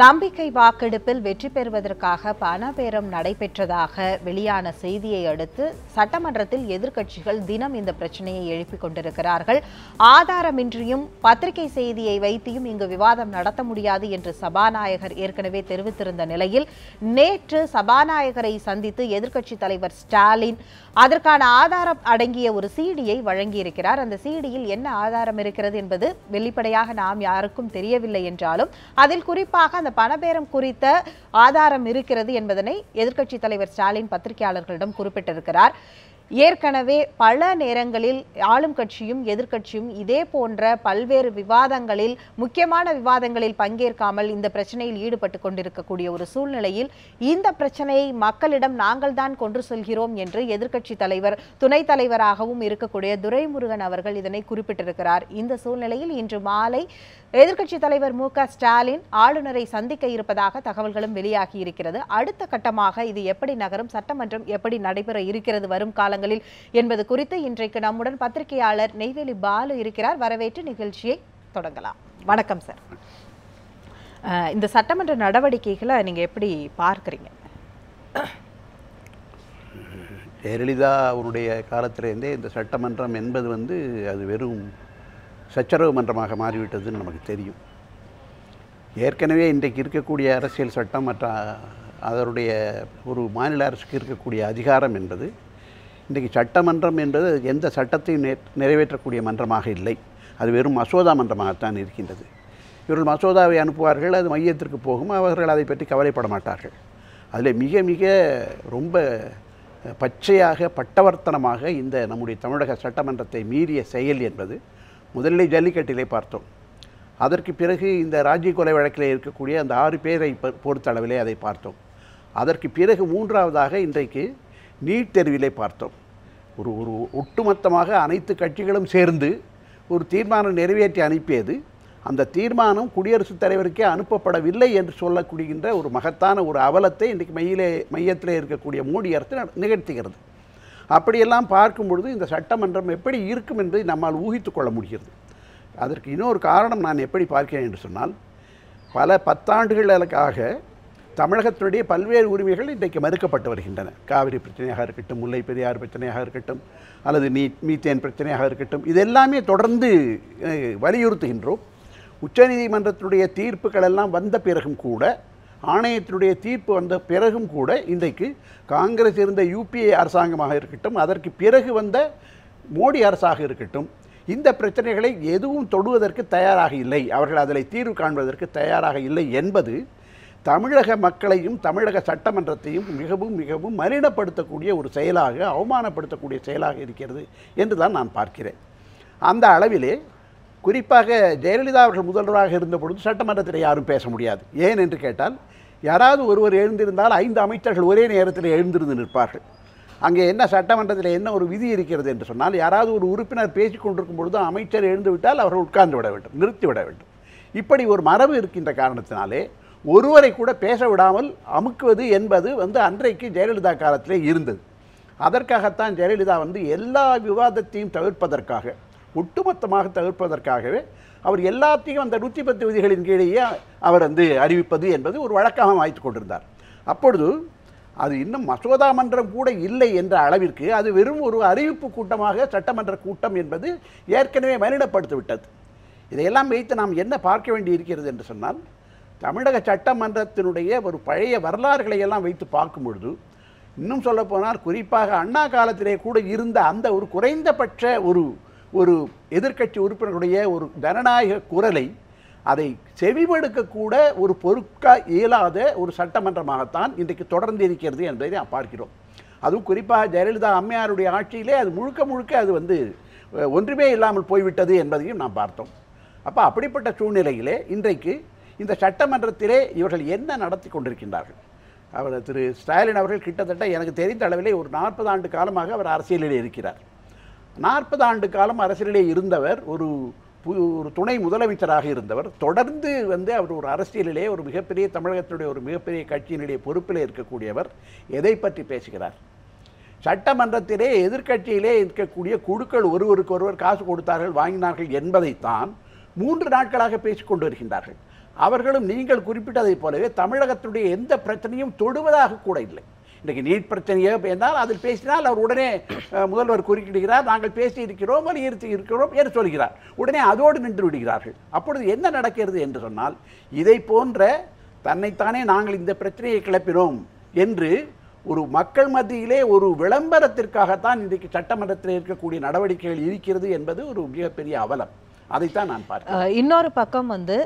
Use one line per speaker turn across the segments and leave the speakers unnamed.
நம்பிக்கை வாக்கெடுப்பில் வெற்றி பெறுவதற்காக பணபேரம் நடைபெற்றதாக வெளியான செய்தியை அடுத்து சட்டமன்றத்தில் எதிர்க்கட்சிகள் தினம் இந்த பிரச்சனையை எழுப்பிக் கொண்டிருக்கிறார்கள். ஆதாரமின்றியும் பத்திரிகை செய்தியை வைத்தியும் இங்கு விவாதம் நடத்த முடியாது என்று சபாநாயகர் ஏற்கனவே தெரிவித்திருந்த நிலையில் நேற்று சபாநாயகரை சந்தித்து எதிர்க்கட்சித் தலைவர் ஸ்டாலின் அதற்கான ஆதாரம் அடங்கிய ஒரு சீடியை வழங்கியிருக்கிறார். அந்த சீடியில் என்ன ஆதாரம் இருக்கிறது என்பது வெளிப்படையாக நாம் யாருக்கும் தெரியவில்லை என்றாலும் அதில் குறிப்பாக அந்த பணபேரம் குறித்த ஆதாரம் இருக்கிறது என்பதனை எதிர்க்கட்சித் தலைவர் ஸ்டாலின் பத்திரிகையாளர்களிடம் குறிப்பிட்டிருக்கிறார். ஏற்கனவே பல நேரங்களில் ஆளும் கட்சியும் எதிர்கட்சியும் இதே போன்ற பல்வேறு விவாதங்களில் முக்கியமான விவாதங்களில் பங்கேற்காமல் இந்த பிரச்சனையில் ஈடுபட்டு கொண்டிருக்கக்கூடிய ஒரு சூழ்நிலையில் இந்த பிரச்சனையை மக்களிடம் நாங்கள் தான் கொண்டு செல்கிறோம் என்று எதிர்க்கட்சி தலைவர் துணைத் தலைவராகவும் இருக்கக்கூடிய துரைமுருகன் அவர்கள் இதனை குறிப்பிட்டிருக்கிறார். இந்த சூழ்நிலையில் இன்று மாலை எதிர்கட்சி தலைவர் மு க ஸ்டாலின் ஆளுநரை சந்திக்க இருப்பதாக தகவல்களும் வெளியாகி இருக்கிறது. அடுத்த கட்டமாக இது எப்படி நகரும் சட்டமன்றம் எப்படி நடைபெற இருக்கிறது வரும் காலங்களில் என்பது குறித்து இன்றைக்கு நம்முடன் பத்திரிகையாளர் நெய்வேலி பாலு இருக்கிறார். வரவேற்று நிகழ்ச்சியை தொடங்கலாம். வணக்கம் சார். இந்த சட்டமன்ற நடவடிக்கைகளை நீங்க எப்படி பார்க்கறீங்க?
ஜெயலலிதா அவருடைய காலத்திலேருந்தே இந்த சட்டமன்றம் என்பது வந்து அது வெறும் சச்சரவு மன்றமாக மாறிவிட்டதுன்னு நமக்கு தெரியும். ஏற்கனவே இன்றைக்கு இருக்கக்கூடிய அரசியல் சட்டம் மற்ற அதனுடைய ஒரு மாநில அரசுக்கு இருக்கக்கூடிய அதிகாரம் என்பது இன்றைக்கு சட்டமன்றம் என்பது எந்த சட்டத்தையும் நிறைவேற்றக்கூடிய மன்றமாக இல்லை. அது வெறும் மசோதா மன்றமாகத்தான் இருக்கின்றது. இவர்கள் மசோதாவை அனுப்புவார்கள் அது மையத்திற்கு போகும் அவர்கள் அதை பற்றி கவலைப்பட மாட்டார்கள். அதில் மிக மிக ரொம்ப பச்சையாக பட்டவர்த்தனமாக இந்த நம்முடைய தமிழக சட்டமன்றத்தை மீறிய செயல் என்பது முதலில் ஜல்லிக்கட்டிலே பார்த்தோம். அதற்கு பிறகு இந்த ராஜீவ் கொலை வழக்கில் இருக்கக்கூடிய அந்த ஆறு பேரை பொறுத்த பொறுத்தளவிலே அதை பார்த்தோம். அதற்கு பிறகு மூன்றாவதாக இன்றைக்கு நீட் தேர்விலே பார்த்தோம். ஒரு ஒரு ஒட்டுமொத்தமாக அனைத்து கட்சிகளும் சேர்ந்து ஒரு தீர்மானம் நிறைவேற்றி அனுப்பியது. அந்த தீர்மானம் குடியரசுத் தலைவருக்கே அனுப்பப்படவில்லை என்று சொல்லக்கூடிகின்ற ஒரு மகத்தான ஒரு அவலத்தை இன்றைக்கு மையிலே மையத்தில் இருக்கக்கூடிய மோடி அரசு நிகழ்த்துகிறது. அப்படியெல்லாம் பார்க்கும் பொழுது இந்த சட்டமன்றம் எப்படி இருக்கும் என்பதை நம்மால் ஊகித்து கொள்ள முடிகிறது. அதற்கு இன்னொரு காரணம் நான் எப்படி பார்க்கிறேன் என்று சொன்னால் பல பத்தாண்டுகளுக்காக தமிழகத்தினுடைய பல்வேறு உரிமைகள் இன்றைக்கு மறுக்கப்பட்டு வருகின்றன. காவிரி பிரச்சனையாக இருக்கட்டும் முல்லை பெரியார் பிரச்சனையாக இருக்கட்டும் அல்லது நீ மீத்தேன் பிரச்சனையாக இருக்கட்டும் இதெல்லாமே தொடர்ந்து வலியுறுத்துகின்றோம். உச்சநீதிமன்றத்தினுடைய தீர்ப்புகள் எல்லாம் வந்த பிறகும் கூட ஆணையத்தினுடைய தீர்ப்பு வந்த பிறகும் கூட இன்றைக்கு காங்கிரஸ் இருந்த யூபிஏ அரசாங்கமாக இருக்கட்டும் அதற்கு பிறகு வந்த மோடி அரசாக இருக்கட்டும் இந்த பிரச்சனைகளை எதுவும் தொடுவதற்கு தயாராக இல்லை. அவர்கள் அதில் தீர்வு காண்பதற்கு தயாராக இல்லை என்பது தமிழக மக்களையும் தமிழக சட்டமன்றத்தையும் மிகவும் மிகவும் மலினப்படுத்தக்கூடிய ஒரு செயலாக அவமானப்படுத்தக்கூடிய செயலாக இருக்கிறது என்று தான் நான் பார்க்கிறேன். அந்த அளவிலே குறிப்பாக ஜெயலலிதா அவர்கள் முதல்வராக இருந்த பொழுது சட்டமன்றத்தில் யாரும் பேச முடியாது. ஏன் என்று கேட்டால் யாராவது ஒருவர் எழுந்திருந்தால் ஐந்து அமைச்சர்கள் ஒரே நேரத்தில் எழுந்திருந்து நிற்பார்கள். அங்கே என்ன சட்டமன்றத்தில் என்ன ஒரு விதி இருக்கிறது என்று சொன்னால் யாராவது ஒரு உறுப்பினர் பேசிக்கொண்டிருக்கும் பொழுது அமைச்சர் எழுந்துவிட்டால் அவர்கள் உட்கார்ந்து விட வேண்டும் நிறுத்தி விட வேண்டும். இப்படி ஒரு மரபு இருக்கின்ற காரணத்தினாலே ஒருவரை கூட பேச விடாமல் அமுக்குவது என்பது வந்து அன்றைக்கு ஜெயலலிதா காலத்திலே இருந்தது. அதற்காகத்தான் ஜெயலலிதா வந்து எல்லா விவாதத்தையும் தவிர்ப்பதற்காக ஒட்டுமொத்தமாக தவிர்ப்பதற்காகவே அவர் எல்லாத்தையும் அந்த நூற்றி பத்து விதிகளின் கீழேயே அவர் வந்து அறிவிப்பது என்பது ஒரு வழக்கமாக வாய்த்து கொண்டிருந்தார். அப்பொழுது அது இன்னும் மசோதா மன்றம் கூட இல்லை என்ற அளவிற்கு அது வெறும் ஒரு அறிவிப்பு கூட்டமாக சட்டமன்ற கூட்டம் என்பது ஏற்கனவே மலினப்படுத்தி விட்டது இதையெல்லாம் வைத்து நாம் என்ன பார்க்க வேண்டி இருக்கிறது என்று சொன்னால் தமிழக சட்டமன்றத்தினுடைய ஒரு பழைய வரலாறுகளை எல்லாம் வைத்து பார்க்கும் பொழுது இன்னும் சொல்லப்போனால் குறிப்பாக அண்ணா காலத்திலே கூட இருந்த அந்த ஒரு குறைந்தபட்ச ஒரு ஒரு எதிர்க்கட்சி உறுப்பினருடைய ஒரு ஜனநாயக குரலை அதை செவிமடுக்கக்கூட ஒரு பொறுக்க இயலாத ஒரு சட்டமன்றமாகத்தான் இன்றைக்கு தொடர்ந்து இருக்கிறது என்பதை நாம் பார்க்கிறோம். அதுவும் குறிப்பாக ஜெயலலிதா அம்மையாருடைய ஆட்சியிலே அது முழுக்க முழுக்க அது வந்து ஒன்றுமே இல்லாமல் போய்விட்டது என்பதையும் நாம் பார்த்தோம். அப்போ அப்படிப்பட்ட சூழ்நிலையிலே இன்றைக்கு இந்த சட்டமன்றத்திலே இவர்கள் என்ன நடத்தி கொண்டிருக்கின்றார்கள்? அவர் திரு ஸ்டாலின் அவர்கள் கிட்டத்தட்ட எனக்கு தெரிந்த அளவிலே ஒரு நாற்பது ஆண்டு காலமாக அவர் அரசியலிலே இருக்கிறார். நாற்பது ஆண்டு காலம் அரசியலிலே இருந்தவர் ஒரு ஒரு துணை முதலமைச்சராக இருந்தவர். தொடர்ந்து வந்து அவர் ஒரு அரசியலிலே ஒரு மிகப்பெரிய தமிழகத்தினுடைய ஒரு மிகப்பெரிய கட்சியினுடைய பொறுப்பிலே இருக்கக்கூடியவர். எதை பற்றி பேசுகிறார்? சட்டமன்றத்திலே எதிர்க்கட்சியிலே இருக்கக்கூடிய குழுக்கள் ஒருவருக்கு ஒருவர் காசு கொடுத்தார்கள் வாங்கினார்கள் என்பதைத்தான் மூன்று நாட்களாக பேசிக்கொண்டு வருகின்றார்கள். அவர்களும் நீங்கள் குறிப்பிட்டதைப் போலவே தமிழகத்துடைய எந்த பிரச்சனையும் தொடுவதாக கூட இல்லை. இன்றைக்கு நீட் பிரச்சனையாக என்றால் அதில் பேசினால் அவர் உடனே முதல்வர் குறுக்கிடுகிறார் நாங்கள் பேசி இருக்கிறோம் வலியுறுத்தி இருக்கிறோம் என்று சொல்கிறார். உடனே அதோடு நின்று விடுகிறார்கள். அப்பொழுது என்ன நடக்கிறது என்று சொன்னால் இதை போன்ற தன்னைத்தானே நாங்கள் இந்த பிரச்சனையை கிளப்பினோம் என்று ஒரு மக்கள் மத்தியிலே ஒரு விளம்பரத்திற்காகத்தான் இன்றைக்கு சட்டமன்றத்தில் இருக்கக்கூடிய நடவடிக்கைகள் இருக்கிறது என்பது ஒரு மிகப்பெரிய அவலம். அதைத்தான் நான் பார்க்கிறேன்.
இன்னொரு பக்கம் வந்து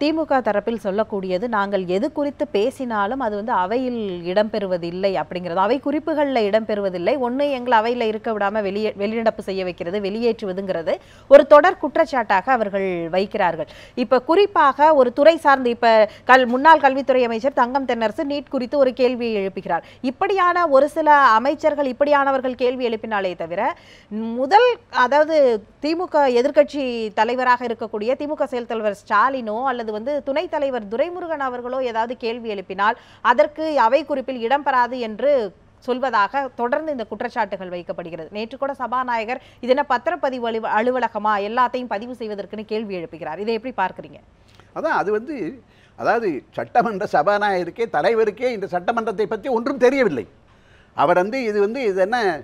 திமுக தரப்பில் சொல்லக்கூடியது நாங்கள் எது குறித்து பேசினாலும் அது வந்து அவையில் இடம்பெறுவதில்லை அப்படிங்கிறது. அவை குறிப்புகளில் இடம்பெறுவதில்லை. ஒன்று எங்களை அவையில் இருக்க விடாமல் வெளியே வெளிநடப்பு செய்ய வைக்கிறது வெளியேற்றுவதுங்கிறது ஒரு தொடர் குற்றச்சாட்டாக அவர்கள் வைக்கிறார்கள். இப்போ குறிப்பாக ஒரு துறை சார்ந்து இப்போ கல் முன்னாள் கல்வித்துறை அமைச்சர் தங்கம் தென்னரசு நீட் குறித்து ஒரு கேள்வியை எழுப்புகிறார் இப்படியான ஒரு சில அமைச்சர்கள் இப்படியானவர்கள் கேள்வி எழுப்பினாலே தவிர முதல் அதாவது திமுக எதிர்க்கட்சி தலைவராக இருக்கக்கூடிய திமுக செயல் தலைவர் ஸ்டாலின் அல்லது வந்து துணைத் தலைவர் துரைமுருகன் அவர்களோ ஏதாவது கேள்வி எழுப்பினால் அதற்கு அவை குறிப்பில் இடம்பெறாது என்று சொல்வதாக தொடர்ந்து இந்த குற்றச்சாட்டுகள் வைக்கப்படுகிறது. நேற்று கூட சபாநாயகர் இது என்ன பத்திரப்பதிவு அலுவ- அலுவலகமா? எல்லாத்தையும் பதிவு செய்வதற்குன்னு கேள்வி எழுப்புகிறார். இதை எப்படி பார்க்குறீங்க?
அதான் அது வந்து அதாவது சட்டமன்ற சபாநாயகருக்கே தலைவருக்கே இந்த சட்டமன்றத்தை பற்றி ஒன்றும் தெரியவில்லை. அவர் வந்து இது வந்து இது என்ன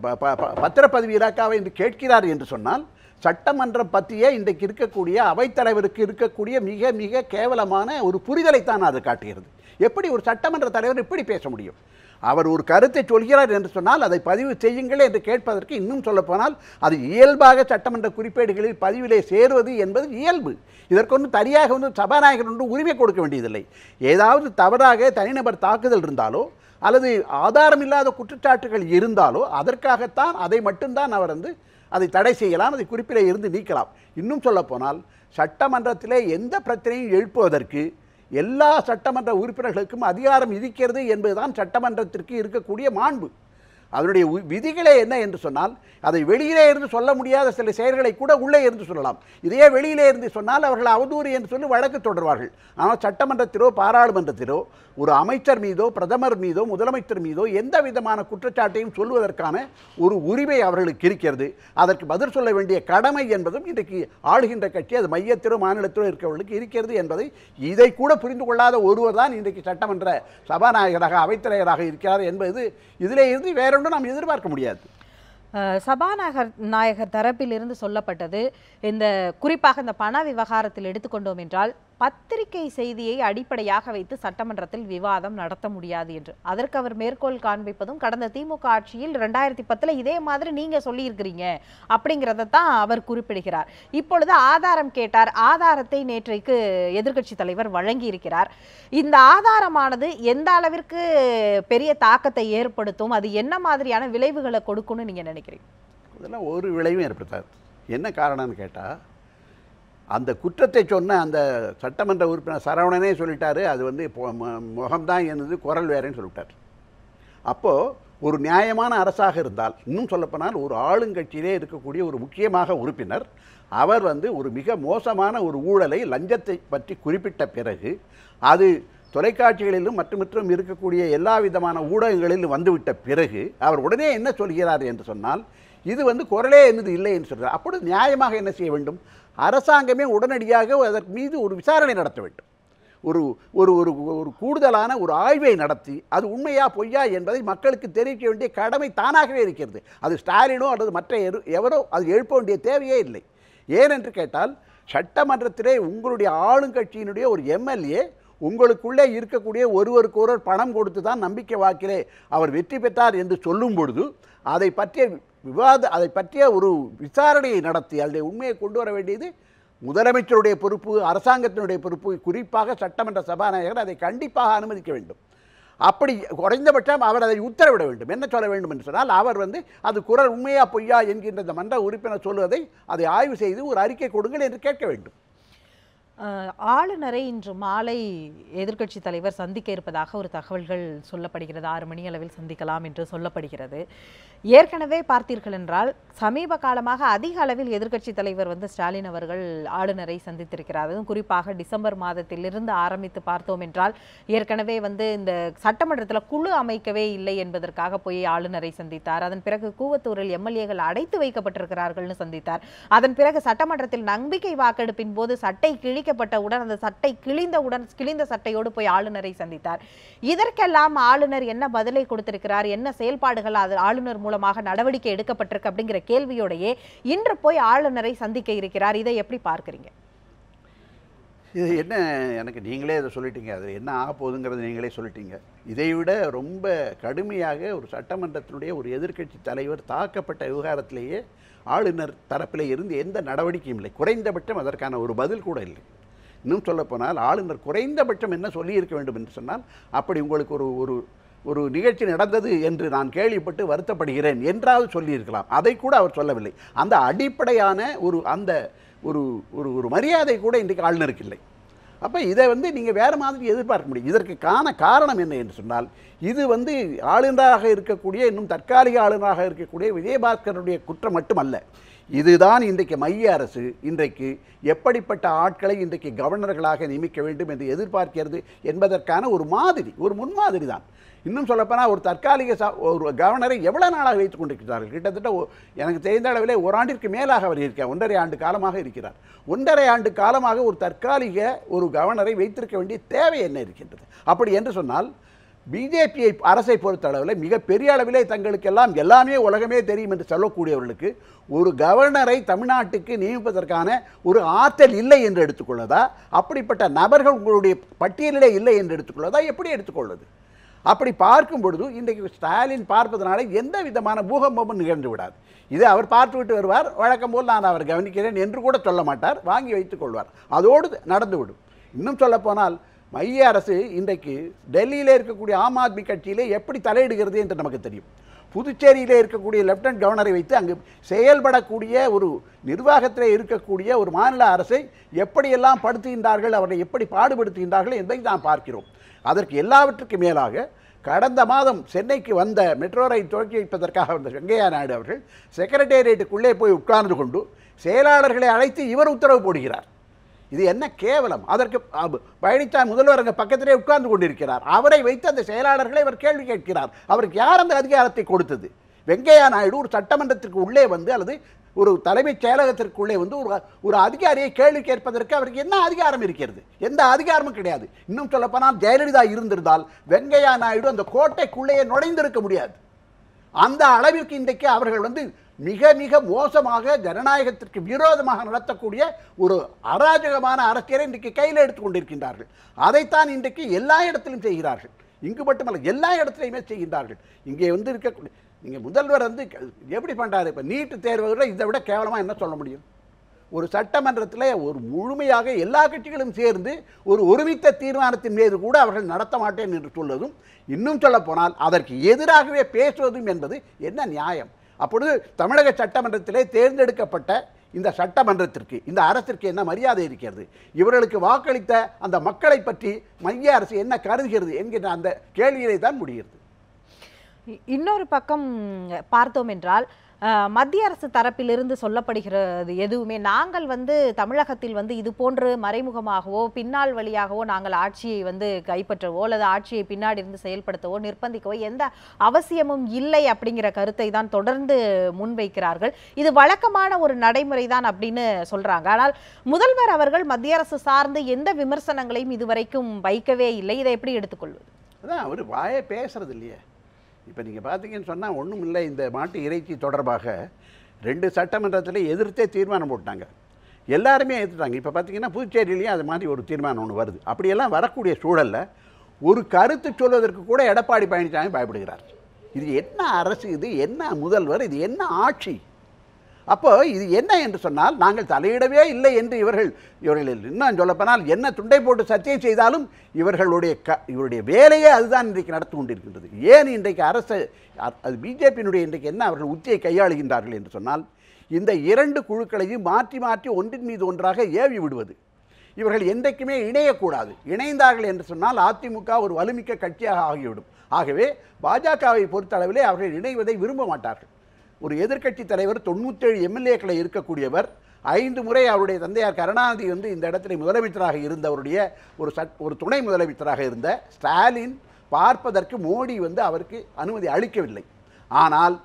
ப- ப- பத்திரப்பதிவு இலாக்காவை என்று கேட்கிறார் என்று சொன்னால் சட்டமன்றம் பற்றிய இன்றைக்கு இருக்கக்கூடிய அவைத்தலைவருக்கு இருக்கக்கூடிய மிக மிக கேவலமான ஒரு புரிதலைத்தான் அது காட்டுகிறது. எப்படி ஒரு சட்டமன்ற தலைவர் இப்படி பேச முடியும்? அவர் ஒரு கருத்தை சொல்கிறார் என்று சொன்னால் அதை பதிவு செய்யுங்கள் என்று கேட்பதற்கு இன்னும் சொல்லப்போனால் அது இயல்பாக சட்டமன்ற குறிப்பேடுகளில் பதிவிலே சேருவது என்பது இயல்பு. இதற்கு ஒன்று தனியாக வந்து சபாநாயகர் ஒன்று உரிமை கொடுக்க வேண்டியதில்லை. ஏதாவது தவறாக தனிநபர் தாக்குதல் இருந்தாலோ அல்லது ஆதாரமில்லாத குற்றச்சாட்டுகள் இருந்தாலோ அதற்காகத்தான் அதை மட்டும்தான் அவர் வந்து அதை தடை செய்யலாம் அதை குறிப்பிலே இருந்து நீக்கலாம். இன்னும் சொல்லப்போனால் சட்டமன்றத்திலே எந்த பிரச்சனையும் எழுப்புவதற்கு எல்லா சட்டமன்ற உறுப்பினர்களுக்கும் அதிகாரம் இருக்கிறது என்பதுதான் சட்டமன்றத்திற்கு இருக்கக்கூடிய மாண்பு. அதனுடைய விதிகளே என்ன என்று சொன்னால் அதை வெளியிலே இருந்து சொல்ல முடியாத சில செயல்களை கூட உள்ளே இருந்து சொல்லலாம். இதையே வெளியிலே இருந்து சொன்னால் அவர்கள் அவதூறு என்று சொல்லி வழக்கு தொடர்வார்கள். ஆனால் சட்டமன்றத்திலோ பாராளுமன்றத்திலோ ஒரு அமைச்சர் மீதோ பிரதமர் மீதோ முதலமைச்சர் மீதோ எந்த விதமான குற்றச்சாட்டையும் சொல்வதற்கான ஒரு உரிமை அவர்களுக்கு இருக்கிறது. அதற்கு பதில் சொல்ல வேண்டிய கடமை என்பதும் இன்றைக்கு ஆளுகின்ற கட்சி அது மையத்திலோ மாநிலத்திலோ இருக்கிறவர்களுக்கு இருக்கிறது என்பதை இதை கூட புரிந்து கொள்ளாத ஒருவர் தான் இன்றைக்கு சட்டமன்ற சபாநாயகராக அவைத்தலைவராக இருக்கிறார் என்பது இதிலே இருந்து வேறொன்றும் நாம் எதிர்பார்க்க முடியாது.
சபாநாயகர் நாயகர் தரப்பிலிருந்து சொல்லப்பட்டது இந்த குறிப்பாக இந்த பண விவகாரத்தில் எடுத்துக்கொண்டோம் என்றால் பத்திரிகை செய்தியை அடிப்படையாக வைத்து சட்டமன்றத்தில் விவாதம் நடத்த முடியாது என்று. அதற்கு அவர் மேற்கோள் காண்பிப்பதும் கடந்த திமுக ஆட்சியில் ரெண்டாயிரத்தி பத்தில் இதே மாதிரி நீங்கள் சொல்லியிருக்கிறீங்க அப்படிங்கிறத தான் அவர் குறிப்பிடுகிறார். இப்பொழுது ஆதாரம் கேட்டார். ஆதாரத்தை நேற்றைக்கு எதிர்க்கட்சி தலைவர் வழங்கி இருக்கிறார் இந்த ஆதாரமானது எந்த அளவிற்கு பெரிய தாக்கத்தை ஏற்படுத்தும்? அது என்ன மாதிரியான விளைவுகளை கொடுக்கும்னு நீங்கள் நினைக்கிறீங்க?
இதெல்லாம் ஒரு விளைவும் ஏற்படுத்தாது. என்ன காரணம்னு கேட்டால் அந்த குற்றத்தை சொன்ன அந்த சட்டமன்ற உறுப்பினர் சரவணனே சொல்லிட்டாரு. அது வந்து முகம்தான் என்னது குரல் வேறேன்னு சொல்லிட்டார். அப்போது ஒரு நியாயமான அரசாக இருந்தால் இன்னும் சொல்லப்போனால் ஒரு ஆளுங்கட்சியிலே இருக்கக்கூடிய ஒரு முக்கியமாக உறுப்பினர் அவர் வந்து ஒரு மிக மோசமான ஒரு ஊழலை லஞ்சத்தை பற்றி குறிப்பிட்ட பிறகு அது தொலைக்காட்சிகளிலும் மற்றும் மற்றும் இருக்கக்கூடிய எல்லா விதமான ஊடகங்களிலும் வந்துவிட்ட பிறகு அவர் உடனே என்ன சொல்கிறார் என்று சொன்னால் இது வந்து குரலே என்னது இல்லை என்று சொல்கிறார் அப்பொழுது நியாயமாக என்ன செய்ய வேண்டும்? அரசாங்கமே உடனடியாக அதற்கு மீது ஒரு விசாரணை நடத்த வேண்டும் ஒரு ஒரு ஒரு ஒரு கூடுதலான ஒரு ஆய்வை நடத்தி அது உண்மையா பொய்யா என்பதை மக்களுக்கு தெரிவிக்க வேண்டிய கடமை தானாகவே இருக்கிறது. அது ஸ்டாலினோ அல்லது மற்ற எரு- எவரோ அது எழுப்ப வேண்டிய தேவையே இல்லை. ஏனென்று கேட்டால் சட்டமன்றத்திலே உங்களுடைய ஆளுங்கட்சியினுடைய ஒரு எம்எல்ஏ உங்களுக்குள்ளே இருக்கக்கூடிய ஒருவருக்கு ஒருவர் பணம் கொடுத்து தான் நம்பிக்கை வாக்கிலே அவர் வெற்றி பெற்றார் என்று சொல்லும் பொழுது அதை பற்றிய விவாத அதை பற்றிய ஒரு விசாரணையை நடத்தி அதில் உண்மையை கொண்டு வர வேண்டியது முதலமைச்சருடைய பொறுப்பு அரசாங்கத்தினுடைய பொறுப்பு குறிப்பாக சட்டமன்ற சபாநாயகர் அதை கண்டிப்பாக அனுமதிக்க வேண்டும். அப்படி குறைந்தபட்சம் அவர் அதை உத்தரவிட வேண்டும். என்ன சொல்ல வேண்டும் என்று சொன்னால் அவர் வந்து அது குரல் உண்மையா பொய்யா என்கின்ற இந்த மன்ற உறுப்பினர் சொல்வதை அதை ஆய்வு செய்து ஒரு அறிக்கை கொடுங்கள் என்று கேட்க வேண்டும்.
ஆளுநரை இன்று மாலை எதிர்க்கட்சி தலைவர் சந்திக்க இருப்பதாக ஒரு தகவல்கள் சொல்லப்படுகிறது. ஆறு மணி அளவில் சந்திக்கலாம் என்று சொல்லப்படுகிறது. ஏற்கனவே பார்த்தீர்கள் என்றால் சமீப காலமாக அதிக அளவில் எதிர்க்கட்சி தலைவர் வந்து ஸ்டாலின் அவர்கள் ஆளுநரை சந்தித்திருக்கிறார். அதுவும் குறிப்பாக டிசம்பர் மாதத்திலிருந்து ஆரம்பித்து பார்த்தோம் என்றால் ஏற்கனவே வந்து இந்த சட்டமன்றத்தில் குழு அமைக்கவே இல்லை என்பதற்காக போய் ஆளுநரை சந்தித்தார். அதன் பிறகு கூவத்தூரில் எம்எல்ஏகள் அடைத்து வைக்கப்பட்டிருக்கிறார்கள்னு சந்தித்தார். அதன் பிறகு சட்டமன்றத்தில் நம்பிக்கை வாக்கெடுப்பின் போது சட்டை கிழிக்க கிழிக்கப்பட்டவுடன் அந்த சட்டை கிழிந்தவுடன் கிழிந்த சட்டையோடு போய் ஆளுநரை சந்தித்தார். இதற்கெல்லாம் ஆளுநர் என்ன பதிலை கொடுத்திருக்கிறார்? என்ன செயல்பாடுகள் அது ஆளுநர் மூலமாக நடவடிக்கை எடுக்கப்பட்டிருக்கு அப்படிங்கிற கேள்வியோடையே இன்று போய் ஆளுநரை சந்திக்க இருக்கிறார். இதை எப்படி பார்க்குறீங்க?
இது என்ன எனக்கு நீங்களே இதை சொல்லிட்டீங்க. அது என்ன ஆக போகுதுங்கிறது நீங்களே சொல்லிட்டீங்க. இதை விட ரொம்ப கடுமையாக ஒரு சட்டமன்றத்தினுடைய ஒரு எதிர்க்கட்சி தலைவர் தாக்கப்பட்ட விவகாரத்திலேயே ஆளுநர் தரப்பில் இருந்து எந்த நடவடிக்கையும் இல்லை. குறைந்தபட்சம் அதற்கான ஒரு பதில் கூட இல்லை. இன்னும் சொல்லப்போனால் ஆளுநர் குறைந்தபட்சம் என்ன சொல்லியிருக்க வேண்டும் என்று சொன்னால் அப்படி உங்களுக்கு ஒரு ஒரு ஒரு நிகழ்ச்சி நடந்தது என்று நான் கேள்விப்பட்டு வருத்தப்படுகிறேன் என்றாவது சொல்லியிருக்கலாம். அதை கூட அவர் சொல்லவில்லை. அந்த அடிப்படையான ஒரு அந்த ஒரு ஒரு ஒரு மரியாதை கூட இன்றைக்கு ஆளுநருக்கு இல்லை. அப்போ இதை வந்து நீங்கள் வேறு மாதிரி எதிர்பார்க்க முடியும். இதற்கு காண காரணம் என்ன என்று சொன்னால் இது வந்து ஆளுநராக இருக்கக்கூடிய இன்னும் தற்காலிக ஆளுநராக இருக்கக்கூடிய விஜயபாஸ்கருடைய குற்றம் மட்டுமல்ல. இதுதான் இன்றைக்கு மைய அரசு. இன்றைக்கு எப்படிப்பட்ட ஆட்களை இன்றைக்கு கவர்னர்களாக நியமிக்க வேண்டும் என்று எதிர்பார்க்கிறது என்பதற்கான ஒரு மாதிரி ஒரு முன்மாதிரி தான் இன்னும் சொல்லப்போனால் ஒரு தற்காலிக சா ஒரு கவர்னரை எவ்வளோ நாளாக வைத்துக் கொண்டிருக்கிறார்கள்? கிட்டத்தட்ட எனக்கு தெரிந்த அளவிலே ஓராண்டிற்கு மேலாக அவர் இருக்கிறார். ஒன்றரை ஆண்டு காலமாக இருக்கிறார். ஒன்றரை ஆண்டு காலமாக ஒரு தற்காலிக ஒரு கவர்னரை வைத்திருக்க வேண்டிய தேவை என்ன இருக்கின்றது? அப்படி என்று சொன்னால் பிஜேபியை அரசை பொறுத்தளவில் மிக பெரிய அளவிலே தங்களுக்கெல்லாம் எல்லாமே உலகமே தெரியும் என்று சொல்லக்கூடியவர்களுக்கு ஒரு கவர்னரை தமிழ்நாட்டுக்கு நியமிப்பதற்கான ஒரு ஆற்றல் இல்லை என்று எடுத்துக்கொள்ளதா அப்படிப்பட்ட நபர்கள் உங்களுடைய பட்டியலிலே இல்லை என்று எடுத்துக்கொள்ளதா எப்படி எடுத்துக்கொள்வது? அப்படி பார்க்கும் பொழுது இன்றைக்கு ஸ்டாலின் பார்ப்பதனால எந்த விதமான பூகம்பமும் நிகழ்ந்து விடாது. இதை அவர் பார்த்துவிட்டு வருவார். வழக்கம் போல் நான் அவர் கவனிக்கிறேன் என்று கூட சொல்ல மாட்டார். வாங்கி வைத்துக் கொள்வார். அதோடு நடந்துவிடும். இன்னும் சொல்லப்போனால் மைய அரசு இன்றைக்கு டெல்லியில் இருக்கக்கூடிய ஆம் ஆத்மி கட்சியிலே எப்படி தலையிடுகிறது என்று நமக்கு தெரியும். புதுச்சேரியிலே இருக்கக்கூடிய லெப்டினன்ட் கவர்னரை வைத்து அங்கு செயல்படக்கூடிய ஒரு நிர்வாகத்தில் இருக்கக்கூடிய ஒரு மாநில அரசை எப்படியெல்லாம் படுத்துகின்றார்கள் அவரை எப்படி பாடுபடுத்துகின்றார்கள் என்பதை நாம் பார்க்கிறோம். அதற்கு எல்லாவற்றுக்கும் மேலாக கடந்த மாதம் சென்னைக்கு வந்த மெட்ரோ ரயில் துவக்கி வைப்பதற்காக வந்த வெங்கையா நாயுடு அவர்கள் செக்ரட்டேரியேட்டுக்குள்ளே போய் உட்கார்ந்து கொண்டு செயலாளர்களை அழைத்து இவர் உத்தரவு போடுகிறார். இது என்ன கேவலம்? அதற்கு பழனிசாமி முதல்வர் அங்கே பக்கத்திலே உட்கார்ந்து கொண்டிருக்கிறார். அவரை வைத்து அந்த செயலாளர்களை அவர் கேள்வி கேட்கிறார். அவருக்கு யார் அந்த அதிகாரத்தை கொடுத்தது? வெங்கையா நாயுடு ஒரு சட்டமன்றத்திற்கு உள்ளே வந்து அல்லது ஒரு தலைமைச் செயலகத்திற்குள்ளே வந்து ஒரு ஒரு அதிகாரியை கேள்வி கேட்பதற்கு அவருக்கு என்ன அதிகாரம் இருக்கிறது? எந்த அதிகாரமும் கிடையாது. இன்னும் சொல்லப்போனால் ஜெயலலிதா இருந்திருந்தால் வெங்கையா நாயுடு அந்த கோட்டைக்குள்ளேயே நுழைந்திருக்க முடியாது. அந்த அளவிற்கு இன்றைக்கு அவர்கள் வந்து மிக மிக மோசமாக ஜனநாயகத்திற்கு விரோதமாக நடத்தக்கூடிய ஒரு அராஜகமான அரசியலை இன்றைக்கு கையில் எடுத்துக்கொண்டிருக்கின்றார்கள் அதைத்தான் இன்றைக்கு எல்லா இடத்திலும் செய்கிறார்கள். இங்கு மட்டுமல்ல எல்லா இடத்துலையுமே செய்கின்றார்கள். இங்கே வந்து இருக்கக்கூடிய நீங்கள் முதல்வர் வந்து எப்படி பண்ணுறாரு இப்போ நீட்டு தேர்வை விட இதை விட கேவலமாக என்ன சொல்ல முடியும்? ஒரு சட்டமன்றத்தில் ஒரு முழுமையாக எல்லா கட்சிகளும் சேர்ந்து ஒரு ஒருமித்த தீர்மானத்தின் மீது கூட அவர்கள் நடத்த மாட்டேன் என்று சொல்வதும் இன்னும் சொல்லப் போனால் அதற்கு எதிராகவே பேசுவதும் என்பது என்ன நியாயம்? அப்பொழுது தமிழக சட்டமன்றத்திலே தேர்ந்தெடுக்கப்பட்ட இந்த சட்டமன்றத்திற்கு இந்த அரசிற்கு என்ன மரியாதை இருக்கிறது? இவர்களுக்கு வாக்களித்த அந்த மக்களை பற்றி மைய அரசு என்ன கருதுகிறது என்கிற அந்த கேள்வியிலே தான் முடிகிறது.
இன்னொரு பக்கம் பார்த்தோம் என்றால் மத்திய அரசு தரப்பிலிருந்து சொல்லப்படுகிறது எதுவுமே. நாங்கள் வந்து தமிழகத்தில் வந்து இது போன்று மறைமுகமாகவோ பின்னால் வழியாகவோ நாங்கள் ஆட்சியை வந்து கைப்பற்றவோ அல்லது ஆட்சியை பின்னாடி இருந்து செயல்படுத்தவோ நிர்பந்திக்கவோ எந்த அவசியமும் இல்லை அப்படிங்கிற கருத்தை தான் தொடர்ந்து முன்வைக்கிறார்கள். இது வழக்கமான ஒரு நடைமுறை தான் அப்படின்னு சொல்றாங்க. ஆனால் முதல்வர் அவர்கள் மத்திய அரசு சார்ந்து எந்த விமர்சனங்களையும் இதுவரைக்கும் வைக்கவே இல்லை. இதை எப்படி எடுத்துக்கொள்வது?
அதான் அவர் வாயை பேசுறது இல்லையே. இப்போ நீங்கள் பார்த்தீங்கன்னு சொன்னால் ஒன்றும் இல்லை இந்த மாட்டு இறைச்சி தொடர்பாக ரெண்டு சட்டமன்றத்தில் எதிர்த்தே தீர்மானம் போட்டாங்க. எல்லாருமே எதிர்த்தாங்க இப்போ பார்த்தீங்கன்னா புதுச்சேரியிலையும் அது மாதிரி ஒரு தீர்மானம் ஒன்று வருது. அப்படியெல்லாம் வரக்கூடிய சூழலில் ஒரு கருத்து சொல்வதற்கு கூட எடப்பாடி பழனிசாமி பயப்படுகிறார். இது என்ன அரசு இது? என்ன முதல்வர்? இது என்ன ஆட்சி? அப்போ இது என்ன என்று சொன்னால் நாங்கள் தலையிடவே இல்லை என்று இவர்கள் இவர்கள் இன்னும் சொல்லப்போனால் என்ன துண்டை போட்டு சர்ச்சை செய்தாலும் இவர்களுடைய க இவருடைய வேலையே அதுதான் இன்றைக்கு நடத்து கொண்டிருக்கின்றது. ஏன் இன்றைக்கு அரசு அது பிஜேபியினுடைய இன்றைக்கு என்ன அவர்கள் உத்தியை கையாளுகின்றார்கள் என்று சொன்னால் இந்த இரண்டு குழுக்களையும் மாற்றி மாற்றி ஒன்றின் மீது ஒன்றாக ஏவி விடுவது. இவர்கள் என்றைக்குமே இணையக்கூடாது. இணைந்தார்கள் என்று சொன்னால் அதிமுக ஒரு வலுமிக்க கட்சியாக ஆகிவிடும். ஆகவே பாஜகவை பொறுத்தளவிலே அவர்கள் இணைவதை விரும்ப மாட்டார்கள். ஒரு எதிர்க்கட்சி தலைவர் தொண்ணூற்றேழு எம்எல்ஏக்களை இருக்கக்கூடியவர் ஐந்து முறை அவருடைய தந்தையார் கருணாநிதி வந்து இந்த இடத்துல முதலமைச்சராக இருந்தவருடைய ஒரு சட் ஒரு துணை முதலமைச்சராக இருந்த ஸ்டாலின் பார்ப்பதற்கு மோடி வந்து அவருக்கு அனுமதி அளிக்கவில்லை. ஆனால்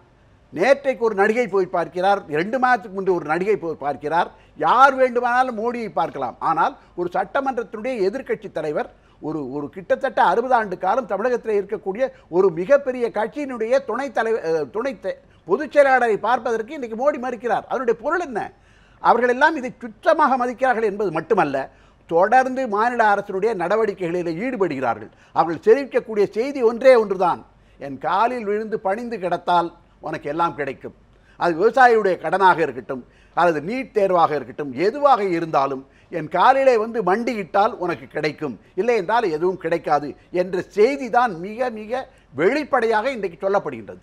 நேற்றைக்கு ஒரு நடிகை போய் பார்க்கிறார் ரெண்டு மாதத்துக்கு முன்பு ஒரு நடிகை போய் பார்க்கிறார் யார் வேண்டுமானாலும் மோடியை பார்க்கலாம். ஆனால் ஒரு சட்டமன்றத்தினுடைய எதிர்க்கட்சி தலைவர் ஒரு ஒரு கிட்டத்தட்ட அறுபது ஆண்டு காலம் தமிழகத்தில் இருக்கக்கூடிய ஒரு மிகப்பெரிய கட்சியினுடைய துணைத் தலைவர் துணை பொதுச் செயலாளரை பார்ப்பதற்கு இன்றைக்கு மோடி மறுக்கிறார். அதனுடைய பொருள் என்ன? அவர்கள் எல்லாம் இதை சுற்றமாக மதிக்கிறார்கள் என்பது மட்டுமல்ல தொடர்ந்து மாநில அரசினுடைய நடவடிக்கைகளில் ஈடுபடுகிறார்கள். அவர்கள் தெரிவிக்கக்கூடிய செய்தி ஒன்றே ஒன்றுதான். என் காலில் விழுந்து பணிந்து கிடத்தால் உனக்கு எல்லாம் கிடைக்கும். அது விவசாயியுடைய கடனாக இருக்கட்டும் அல்லது நீட் தேர்வாக இருக்கட்டும் எதுவாக இருந்தாலும் என் காலிலே வந்து மண்டியிட்டால் உனக்கு கிடைக்கும். இல்லை என்றால் எதுவும் கிடைக்காது என்ற செய்தி தான் மிக மிக வெளிப்படையாக இன்றைக்கு சொல்லப்படுகின்றது.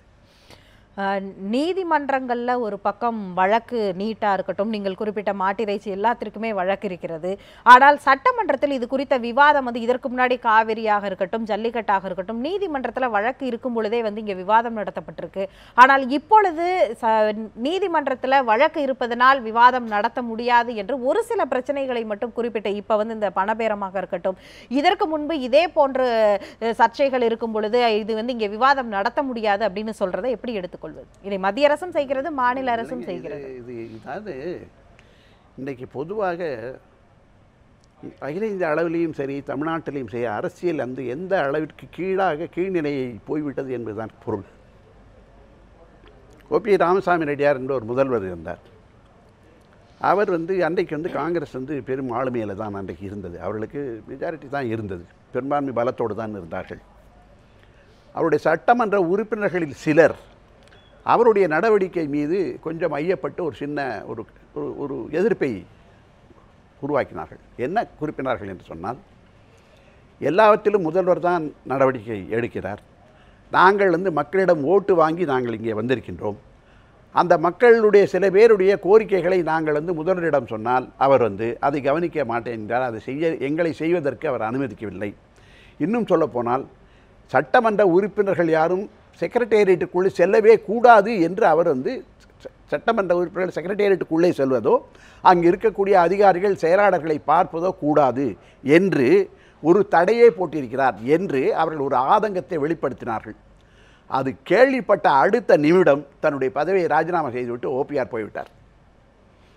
நீதிமன்றங்களில் ஒரு பக்கம் வழக்கு நீட்டாக இருக்கட்டும் நீங்கள் குறிப்பிட்ட மாட்டிறைச்சி எல்லாத்திற்குமே வழக்கு இருக்கிறது. ஆனால் சட்டமன்றத்தில் இது குறித்த விவாதம் வந்து இதற்கு முன்னாடி காவிரியாக இருக்கட்டும் ஜல்லிக்கட்டாக இருக்கட்டும் நீதிமன்றத்தில் வழக்கு இருக்கும் பொழுதே வந்து இங்கே விவாதம் நடத்தப்பட்டிருக்கு. ஆனால் இப்பொழுது ச- நீதிமன்றத்தில் வழக்கு இருப்பதனால் விவாதம் நடத்த முடியாது என்று ஒரு சில பிரச்சனைகளை மட்டும் குறிப்பிட்ட இப்போ வந்து இந்த பணபேரமாக இருக்கட்டும் இதற்கு முன்பு இதே போன்ற சர்ச்சைகள் இருக்கும் பொழுது இது வந்து இங்கே விவாதம் நடத்த முடியாது அப்படின்னு சொல்கிறத எப்படி எடுத்துக்கொள்வது இதை மத்திய அரசும் செய்கிறது மாநில அரசும் செய்கிறது.
இது இது அதாவது இன்றைக்கு பொதுவாக அகில இந்திய அளவிலையும் சரி தமிழ்நாட்டிலையும் சரி அரசியல் அந்த எந்த அளவிற்கு கீழாக கீழ்நிலையை போய்விட்டது என்பதுதான் பொருள். ஓபி ராமசாமி ரெட்டியார் என்ற ஒரு முதல்வர் இருந்தார். அவர் வந்து அன்றைக்கு வந்து காங்கிரஸ் வந்து பெரும் ஆளுமையில் தான் அன்றைக்கு இருந்தது. அவர்களுக்கு மெஜாரிட்டி தான் இருந்தது. பெரும்பான்மை பலத்தோடு தான் இருந்தார்கள். அவருடைய சட்டமன்ற உறுப்பினர்களில் சிலர் அவருடைய நடவடிக்கை மீது கொஞ்சம் ஐயப்பட்டு ஒரு சின்ன ஒரு ஒரு ஒரு எதிர்ப்பை உருவாக்கினார்கள். என்ன குறிப்பினார்கள் என்று சொன்னால் எல்லாவற்றிலும் முதல்வர் தான் நடவடிக்கை எடுக்கிறார். நாங்கள் வந்து மக்களிடம் ஓட்டு வாங்கி நாங்கள் இங்கே வந்திருக்கின்றோம். அந்த மக்களுடைய சில பேருடைய கோரிக்கைகளை நாங்கள் வந்து முதல்வரிடம் சொன்னால் அவர் வந்து அதை கவனிக்க மாட்டேன் என்றால் அதை செய்ய எங்களை செய்வதற்கு அவர் அனுமதிக்கவில்லை. இன்னும் சொல்லப்போனால் சட்டமன்ற உறுப்பினர்கள் யாரும் செக்ரட்டேரியட்டுக்குள்ளே செல்லவே கூடாது என்று அவர் வந்து சட்டமன்ற உறுப்பினர்கள் செக்ரட்டேரியட்டுக்குள்ளே செல்வதோ அங்கு இருக்கக்கூடிய அதிகாரிகள் செயலாளர்களை பார்ப்பதோ கூடாது என்று ஒரு தடையை போட்டிருக்கிறார் என்று அவர்கள் ஒரு ஆதங்கத்தை வெளிப்படுத்தினார்கள். அது கேள்விப்பட்ட அடுத்த நிமிடம் தன்னுடைய பதவியை ராஜினாமா செய்துவிட்டு ஓபிஆர் போய்விட்டார்.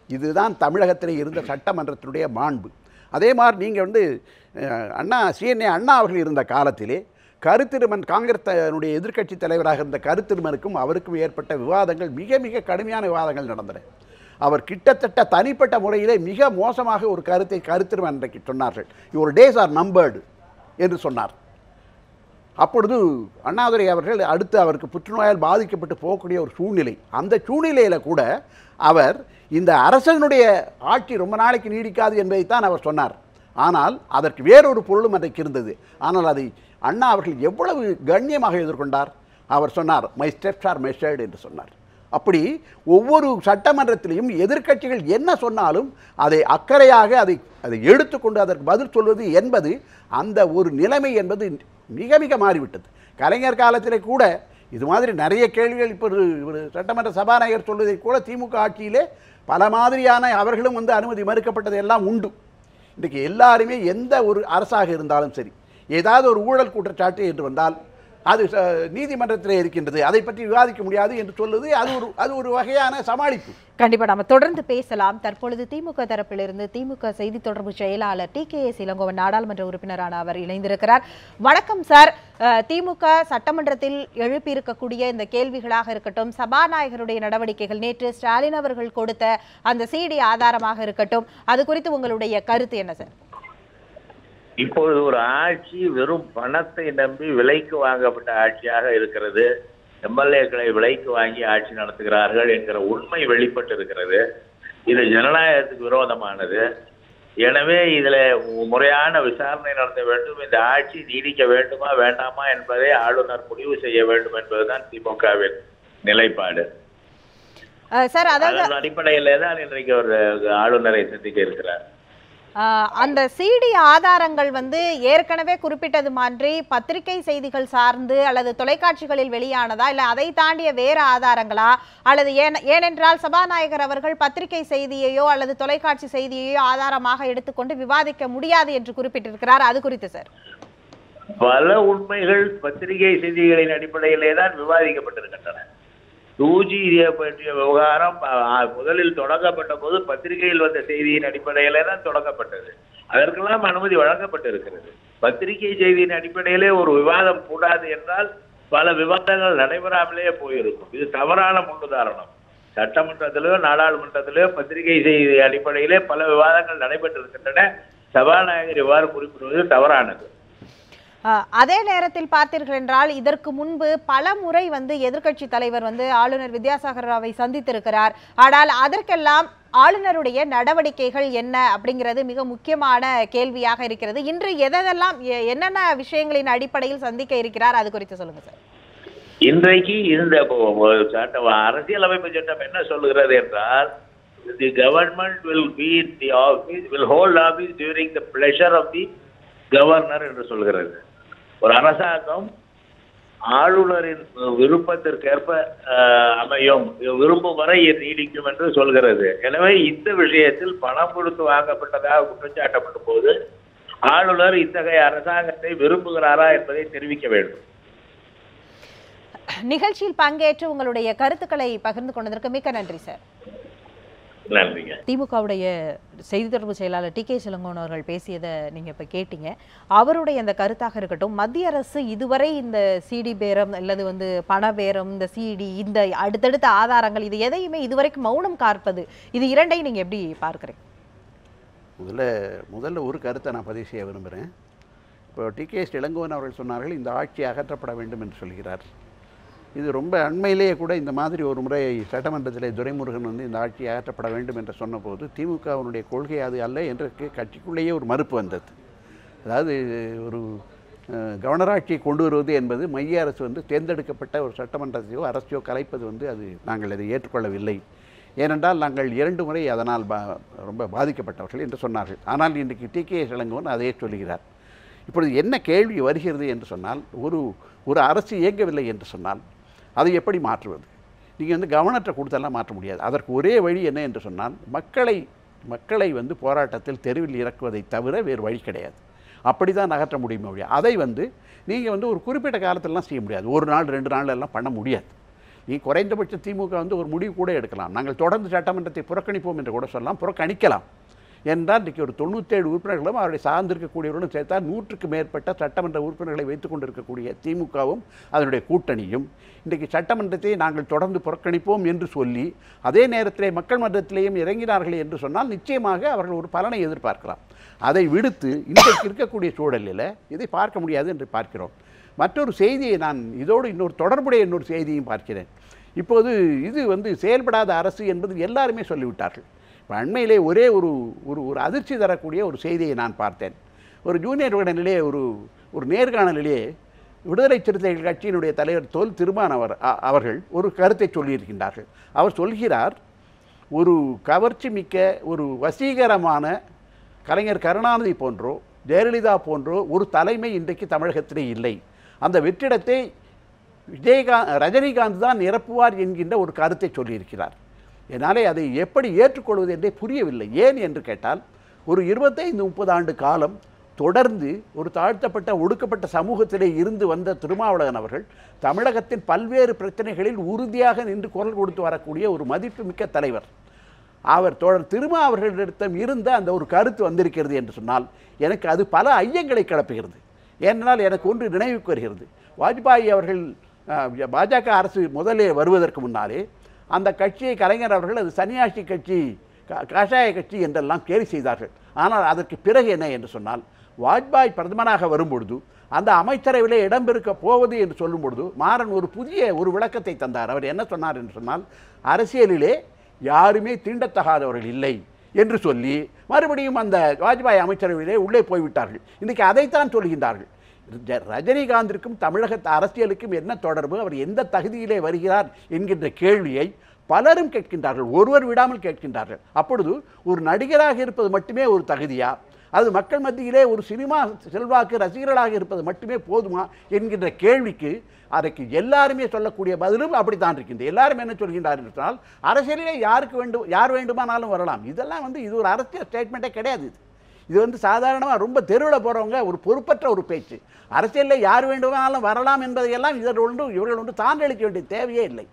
இதுதான் தமிழகத்தில் இருந்த சட்டமன்றத்தினுடைய மாண்பு. அதே மாதிரி நீங்கள் வந்து அண்ணா சிஎன்ஏ அண்ணா அவர்கள் இருந்த காலத்திலே கருத்திருமன் காங்கிரஸனுடைய எதிர்க்கட்சி தலைவராக இருந்த கருத்திருமனுக்கும் அவருக்கும் ஏற்பட்ட விவாதங்கள் மிக மிக கடுமையான விவாதங்கள் நடந்தன. அவர் கிட்டத்தட்ட தனிப்பட்ட முறையிலே மிக மோசமாக ஒரு கருத்தை கருத்திருமன் அன்றைக்கு சொன்னார்கள். யுவர் டேஸ் ஆர் நம்பர்டு என்று சொன்னார். அப்பொழுது அண்ணாதுரை அவர்கள் அடுத்து அவருக்கு புற்றுநோயால் பாதிக்கப்பட்டு போகக்கூடிய ஒரு சூழ்நிலை. அந்த சூழ்நிலையில் கூட அவர் இந்த அரசனுடைய ஆட்சி ரொம்ப நாளைக்கு நீடிக்காது என்பதைத்தான் அவர் சொன்னார். ஆனால் அதற்கு வேறொரு பொருளும் அன்றைக்கு இருந்தது. ஆனால் அதை அண்ணா அவர்கள் எவ்வளவு கண்ணியமாக எதிர்கொண்டார்? அவர் சொன்னார் மை ஸ்டெப்ஸ் ஆர் மெஷர்டு என்று சொன்னார். அப்படி ஒவ்வொரு சட்டமன்றத்திலையும் எதிர்க்கட்சிகள் என்ன சொன்னாலும் அதை அக்கறையாக அதை அதை எடுத்துக்கொண்டு அதற்கு பதில் சொல்வது என்பது அந்த ஒரு நிலைமை என்பது மிக மிக மாறிவிட்டது. கலைஞர் காலத்திலே கூட இது மாதிரி நிறைய கேள்விகள் இப்போ ஒரு ஒரு சட்டமன்ற சபாநாயகர் சொல்வதை கூட திமுக ஆட்சியிலே பல மாதிரியான அவர்களும் வந்து அனுமதி மறுக்கப்பட்டது எல்லாம் உண்டு. இன்றைக்கு எல்லாருமே எந்த ஒரு அரசாக இருந்தாலும் சரி ஏதாவது ஒரு ஊழல் குற்றச்சாட்டு என்று வந்தால் அது ச- நீதிமன்றத்தில் இருக்கின்றது. அதை பற்றி விவாதிக்க முடியாது என்று சொல்லுது. அது ஒரு அது ஒரு வகையான சமாளிப்பு.
கண்டிப்பா நம்ம தொடர்ந்து பேசலாம். தற்பொழுது திமுக தரப்பிலிருந்து திமுக செய்தி தொடர்பு செயலாளர் டி கே எஸ் இளங்கோவன் நாடாளுமன்ற உறுப்பினரான அவர் இணைந்திருக்கிறார். வணக்கம் சார். திமுக சட்டமன்றத்தில் எழுப்பியிருக்கக்கூடிய இந்த கேள்விகளாக இருக்கட்டும் சபாநாயகருடைய நடவடிக்கைகள் நேற்று ஸ்டாலின் அவர்கள் கொடுத்த அந்த சிடி ஆதாரமாக இருக்கட்டும் அது குறித்து உங்களுடைய கருத்து என்ன சார்?
இப்பொழுது ஒரு ஆட்சி வெறும் பணத்தை நம்பி விலைக்கு வாங்கப்பட்ட ஆட்சியாக இருக்கிறது. எம்எல்ஏக்களை விலைக்கு வாங்கி ஆட்சி நடத்துகிறார்கள் என்கிற உண்மை வெளிப்பட்டு இருக்கிறது இது ஜனநாயகத்துக்கு விரோதமானது. எனவே இதுல முறையான விசாரணை நடத்த வேண்டும். இந்த ஆட்சி நீடிக்க வேண்டுமா வேண்டாமா என்பதை ஆளுநர் முடிவு செய்ய வேண்டும் என்பதுதான் திமுகவின் நிலைப்பாடு.
சார்
அதன் அடிப்படையிலே தான் இன்றைக்கு ஒரு ஆளுநரை சந்திக்க இருக்கிறார்.
அந்த சிடி ஆதாரங்கள் வந்து ஏற்கனவே குறிப்பிட்டது மாதிரி பத்திரிகை செய்திகள் சார்ந்து அல்லது தொலைக்காட்சிகளில் வெளியானதா? இல்லை அதை தாண்டிய வேறு ஆதாரங்களா? அல்லது ஏன் ஏனென்றால் சபாநாயகர் அவர்கள் பத்திரிகை செய்தியையோ அல்லது தொலைக்காட்சி செய்தியையோ ஆதாரமாக எடுத்துக்கொண்டு விவாதிக்க முடியாது என்று குறிப்பிட்டிருக்கிறார். அது குறித்து சார்.
பல உண்மைகள் பத்திரிகை செய்திகளின் அடிப்படையிலே தான் விவாதிக்கப்பட்டிருக்கின்றன. டூஜி பற்றிய விவகாரம் முதலில் தொடங்கப்பட்ட போது பத்திரிகையில் வந்த செய்தியின் அடிப்படையில தான் தொடங்கப்பட்டது. அதற்கெல்லாம் அனுமதி வழங்கப்பட்டிருக்கிறது. பத்திரிகை செய்தியின் அடிப்படையிலே ஒரு விவாதம் கூடாது என்றால் பல விவாதங்கள் நடைபெறாமலேயே போயிருக்கும். இது தவறான முன்னுதாரணம். சட்டமன்றத்திலேயோ நாடாளுமன்றத்திலேயோ பத்திரிகை செய்தி அடிப்படையிலே பல விவாதங்கள் நடைபெற்றிருக்கின்றன. சபாநாயகர் இவ்வாறு குறிப்பிடுவது தவறானது.
அதே நேரத்தில் பார்த்தீர்கள் என்றால் இதற்கு முன்பு பல முறை வந்து எதிர்க்கட்சி தலைவர் வந்து ஆளுநர் வித்யாசாகர் ராவை சந்தித்திருக்கிறார். ஆனால் அதற்கெல்லாம் ஆளுநருடைய நடவடிக்கைகள் என்ன அப்படிங்கிறது மிக முக்கியமான கேள்வியாக இருக்கிறது. இன்று எதெல்லாம் என்னென்ன விஷயங்களின் அடிப்படையில் சந்திக்க இருக்கிறார்? அது குறித்து சொல்லுங்க சார்.
இன்றைக்கு இந்த சட்டம் அரசியலமைப்பு சட்டம் என்ன சொல்லுகிறது என்றால் the government will be the office will hold office during the pleasure of the governor என்று சொல்கிறது ஒரு அரசாங்கம் ஆளுநரின் விருப்பத்திற்கேற்ப அமையும் விரும்பும் வரை நீடிக்கும் என்று சொல்கிறது. எனவே இந்த விஷயத்தில் பணம் கொடுத்து வாங்கப்பட்டதாக குற்றச்சாட்டப்பட்ட போது ஆளுநர் இத்தகைய அரசாங்கத்தை விரும்புகிறாரா என்பதை தெரிவிக்க வேண்டும்.
நிகழ்ச்சியில் பங்கேற்று உங்களுடைய கருத்துக்களை பகிர்ந்து கொண்டதற்கு மிக்க நன்றி சார்.
நன்றிங்க
திமுகவுடைய செய்தி தொடர்பு செயலாளர் டி கே சிலங்கோன் அவர்கள் பேசியதை நீங்க இப்ப கேட்டீங்க. அவருடைய அந்த கருத்தாக இருக்கட்டும் மத்திய அரசு இதுவரை இந்த சிடி பேரம் அல்லது வந்து பண பேரம் இந்த சிடி இந்த அடுத்தடுத்த ஆதாரங்கள் இது எதையுமே இதுவரைக்கும் மௌனம் காற்பது இது இரண்டையும் நீங்க எப்படி பார்க்கறீங்க?
முதல்ல முதல்ல ஒரு கருத்தை நான் பதிவு செய்ய விரும்புகிறேன் இப்போ டி கே இளங்கோவன் அவர்கள் சொன்னார்கள் இந்த ஆட்சி அகற்றப்பட வேண்டும் என்று சொல்கிறார். இது ரொம்ப அண்மையிலேயே கூட இந்த மாதிரி ஒரு முறை சட்டமன்றத்தில் துரைமுருகன் வந்து இந்த ஆட்சி அகற்றப்பட வேண்டும் என்று சொன்னபோது திமுகவினுடைய கொள்கை அது அல்ல என்று கட்சிக்குள்ளேயே ஒரு மறுப்பு வந்தது. அதாவது ஒரு கவனராட்சியை கவர்னராட்சியை கொண்டு வருவது என்பது மைய அரசு வந்து தேர்ந்தெடுக்கப்பட்ட ஒரு சட்டமன்றத்தையோ அரசையோ கலைப்பது வந்து அது நாங்கள் அதை ஏற்றுக்கொள்ளவில்லை. ஏனென்றால் நாங்கள் இரண்டு முறை அதனால் பா ரொம்ப பாதிக்கப்பட்டவர்கள் என்று சொன்னார்கள். ஆனால் இன்றைக்கு டி. கே. இளங்கோவன் அதையே சொல்கிறார். இப்பொழுது என்ன கேள்வி வருகிறது என்று சொன்னால் ஒரு ஒரு அரசு இயங்கவில்லை என்று சொன்னால் அதை எப்படி மாற்றுவது? நீங்கள் வந்து கவனத்தை கொடுத்தெல்லாம் மாற்ற முடியாது. அதற்கு ஒரே வழி என்ன என்று சொன்னால் மக்களை மக்களை வந்து போராட்டத்தில் தெருவில் இறக்குவதை தவிர வேறு வழி கிடையாது. அப்படி தான் நகர்த்த முடியுமே ஒழிய அதை வந்து நீங்கள் வந்து ஒரு குறிப்பிட்ட காலத்திலலாம் செய்ய முடியாது. ஒரு நாள் ரெண்டு நாள் எல்லாம் பண்ண முடியாது. நீ குறைந்தபட்ச திமுக வந்து ஒரு முடிவு கூட எடுக்கலாம். நாங்கள் தொடர்ந்து சட்டமன்றத்தை புறக்கணிப்போம் என்று கூட சொல்லலாம் புறக்கணிக்கலாம். என்றால் இன்றைக்கு ஒரு தொண்ணூற்றேழு உறுப்பினர்களும் அவருடைய சார்ந்திருக்கக்கூடியவர்களும் சேர்த்தால் நூற்றுக்கு மேற்பட்ட சட்டமன்ற உறுப்பினர்களை வைத்துக் கொண்டிருக்கக்கூடிய திமுகவும் அதனுடைய கூட்டணியும். இன்றைக்கு சட்டமன்றத்தை நாங்கள் தொடர்ந்து புறக்கணிப்போம் என்று சொல்லி அதே நேரத்திலே மக்கள் மன்றத்திலேயும் இறங்கினார்கள் என்று சொன்னால் நிச்சயமாக அவர்கள் ஒரு பலனை எதிர்பார்க்கலாம். அதை விடுத்து இன்றைக்கு இருக்கக்கூடிய சூழலில் இதை பார்க்க முடியாது என்று பார்க்கிறோம். மற்றொரு செய்தியை நான் இதோடு இன்னொரு தொடர்புடைய இன்னொரு செய்தியும் பார்க்கிறேன். இப்போது இது வந்து செயல்படாத அரசு என்பது எல்லாருமே சொல்லிவிட்டார்கள். இப்போ அண்மையிலே ஒரே ஒரு ஒரு ஒரு அதிர்ச்சி தரக்கூடிய ஒரு செய்தியை நான் பார்த்தேன். ஒரு ஜூனியர் விகடனிலே ஒரு ஒரு நேர்காணலிலே விடுதலை சிறுத்தைகள் கட்சியினுடைய தலைவர் தொல் திருமான் அவர் அவர்கள் ஒரு கருத்தை சொல்லியிருக்கின்றார்கள். அவர் சொல்கிறார் ஒரு கவர்ச்சி மிக்க ஒரு வசீகரமான கலைஞர் கருணாநிதி போன்றோ ஜெயலலிதா போன்றோ ஒரு தலைமை இன்றைக்கு தமிழகத்திலே இல்லை. அந்த வெற்றிடத்தை விஜயகாந்த் ரஜினிகாந்த் தான் நிரப்புவார் என்கின்ற ஒரு கருத்தை சொல்லியிருக்கிறார். என்னாலே அதை எப்படி ஏற்றுக்கொள்வது என்றே புரியவில்லை. ஏன் என்று கேட்டால் ஒரு இருபத்தைந்து முப்பது ஆண்டு காலம் தொடர்ந்து ஒரு தாழ்த்தப்பட்ட ஒடுக்கப்பட்ட சமூகத்திலே இருந்து வந்த திருமாவளவன் அவர்கள் தமிழகத்தின் பல்வேறு பிரச்சனைகளில் உறுதியாக நின்று குரல் கொடுத்து வரக்கூடிய ஒரு மதிப்புமிக்க தலைவர். அவர் தொடர் திருமா அவர்களிடத்தம் இருந்த அந்த ஒரு கருத்து வந்திருக்கிறது என்று சொன்னால் எனக்கு அது பல ஐயங்களை கிளப்புகிறது. ஏனென்றால் எனக்கு ஒன்று நினைவுக்கு வருகிறது. வாஜ்பாய் அவர்கள் பாஜக அரசு முதலே வருவதற்கு முன்னாலே அந்த கட்சியை கலைஞர் அவர்கள் அது சன்னியாசி கட்சி க- காஷாய கட்சி என்றெல்லாம் கேலி செய்தார்கள். ஆனால் அதற்கு பிறகு என்ன என்று சொன்னால் வாஜ்பாய் பிரதமராக வரும்பொழுது அந்த அமைச்சரவையிலே இடம்பெருக்க போவது என்று சொல்லும் பொழுது மாறன் ஒரு புதிய ஒரு விளக்கத்தை தந்தார். அவர் என்ன சொன்னார் என்று சொன்னால் அரசியலிலே யாருமே தீண்டத்தகாதவர்கள் இல்லை என்று சொல்லி மறுபடியும் அந்த வாஜ்பாய் அமைச்சரவையிலே உள்ளே போய்விட்டார்கள். இன்றைக்கு அதைத்தான் சொல்கின்றார்கள். ரஜினிகாந்திற்கும் தமிழக அரசியலுக்கும் என்ன தொடர்பு? அவர் எந்த தகுதியிலே வருகிறார் என்கின்ற கேள்வியை பலரும் கேட்கின்றார்கள் ஒருவர் விடாமல் கேட்கின்றார்கள். அப்பொழுது ஒரு நடிகராக இருப்பது மட்டுமே ஒரு தகுதியா? அது மக்கள் மத்தியிலே ஒரு சினிமா செல்வாக்கு ரசிகர்களாக இருப்பது மட்டுமே போதுமா என்கின்ற கேள்விக்கு அதற்கு எல்லாருமே சொல்லக்கூடிய பதிலும் அப்படித்தான் இருக்கின்றது. எல்லாரும் என்ன சொல்கின்றார் என்றால் அரசியலிலே யாருக்கு வேண்டும் யார் வேண்டுமானாலும் வரலாம். இதெல்லாம் வந்து இது ஒரு அரசியல் ஸ்டேட்மெண்ட்டே கிடையாது இது வந்து சாதாரணமாக ரொம்ப தெருவில் போகிறவங்க ஒரு பொறுப்பற்ற ஒரு பேச்சு. அரசியலில் யார் வேண்டுமானாலும் வரலாம் என்பதையெல்லாம் இவர்கள் ஒன்று இவர்கள் ஒன்று சான்றளிக்க வேண்டிய தேவையே இல்லை.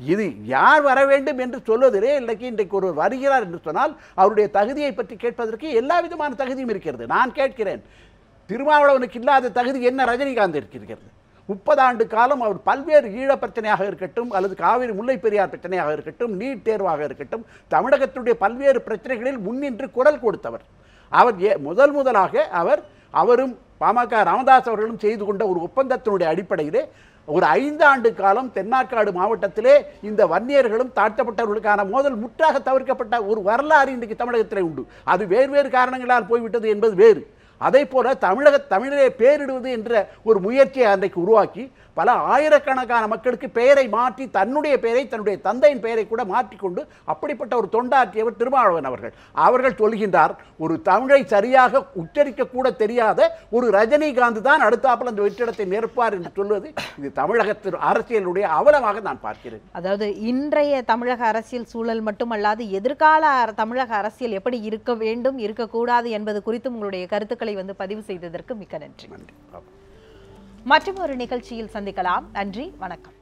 இது யார் வர வேண்டும் என்று சொல்வதிலே இன்றைக்கு இன்றைக்கு ஒருவர் வருகிறார் என்று சொன்னால் அவருடைய தகுதியை பற்றி கேட்பதற்கு எல்லா விதமான தகுதியும் இருக்கிறது. நான் கேட்கிறேன் திருமாவளவனுக்கு இல்லாத தகுதி என்ன ரஜினிகாந்த் இருக்கிறது? முப்பது ஆண்டு காலம் அவர் பல்வேறு ஈழ பிரச்சனையாக இருக்கட்டும் அல்லது காவிரி முல்லை பெரியார் பிரச்சனையாக இருக்கட்டும் நீட் தேர்வாக இருக்கட்டும் தமிழகத்துடைய பல்வேறு பிரச்சனைகளில் முன்னின்று குரல் கொடுத்தவர். அவர் ஏ முதல் முதலாக அவர் அவரும் பாமக ராமதாஸ் அவர்களும் செய்து கொண்ட ஒரு ஒப்பந்தத்தினுடைய அடிப்படையிலே ஒரு ஐந்து ஆண்டு காலம் தென்னாற்காடு மாவட்டத்திலே இந்த வன்னியர்களும் தாழ்த்தப்பட்டவர்களுக்கான மோதல் முற்றாக தவிர்க்கப்பட்ட ஒரு வரலாறு இன்றைக்கு தமிழகத்திலே உண்டு. அது வேறு வேறு காரணங்களால் போய்விட்டது என்பது வேறு. அதே போல தமிழக தமிழிலே பேரிடுவது என்ற ஒரு முயற்சியை அன்றைக்கு உருவாக்கி பல ஆயிரக்கணக்கான மக்களுக்கு பெயரை மாற்றி தன்னுடைய பெயரை தன்னுடைய தந்தையின் பெயரை கூட மாற்றிக்கொண்டு அப்படிப்பட்ட ஒரு தொண்டாற்றியவர் திருமாவளவன் அவர்கள். அவர்கள் சொல்கின்றார் ஒரு தமிழை சரியாக உச்சரிக்க கூட தெரியாத ஒரு ரஜினிகாந்த் தான் அடுத்தாப்புல அந்த வெற்றிடத்தை நிரப்பார் என்று சொல்வது இது தமிழகத்தின் அரசியலுடைய அவலமாக நான் பார்க்கிறேன்.
அதாவது இன்றைய தமிழக அரசியல் சூழல் மட்டுமல்லாது எதிர்கால தமிழக அரசியல் எப்படி இருக்க வேண்டும் இருக்கக்கூடாது என்பது குறித்து உங்களுடைய கருத்துக்களை வந்து பதிவு செய்ததற்கு மிக்க நன்றி. மற்றும் ஒரு நிகழ்ச்சியில் சந்திக்கலாம். நன்றி. வணக்கம்.